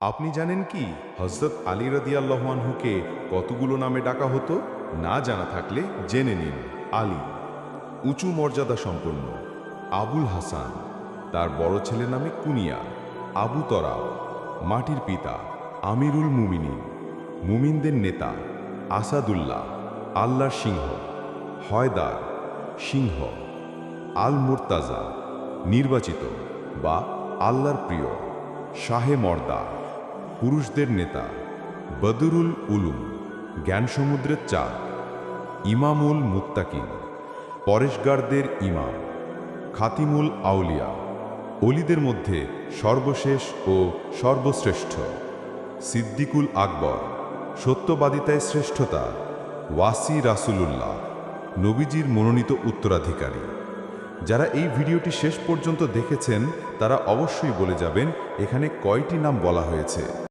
আপনি জানেন কি? হজরত আলী রদিয়াল্লাহানহুকে কতগুলো নামে ডাকা হতো? না জানা থাকলে জেনে নিন। আলী, উঁচু মর্যাদা সম্পন্ন। আবুল হাসান, তার বড় ছেলে নামে কুনিয়া। আবু তরাব মাটির পিতা। আমিরুল মুমিনিন, মুমিনদের নেতা। আসাদুল্লাহ, আল্লাহর সিংহ। হয়দার, সিংহ। আল মুর্তাজা নির্বাচিত বা আল্লাহর প্রিয়। শাহে মর্দা। পুরুষদের নেতা। বদরুল উলুম জ্ঞান সমুদ্রের চাঁদ। ইমামুল মুত্তাকিন, পরেশগারদের ইমাম। খাতিমুল আউলিয়া, অলিদের মধ্যে সর্বশেষ ও সর্বশ্রেষ্ঠ। সিদ্দিকুল আকবর, সত্যবাদিতায় শ্রেষ্ঠতা। ওয়াসি রাসুলুল্লাহ, নবীজির মনোনীত উত্তরাধিকারী। যারা এই ভিডিওটি শেষ পর্যন্ত দেখেছেন, তারা অবশ্যই বলে যাবেন, এখানে কয়টি নাম বলা হয়েছে।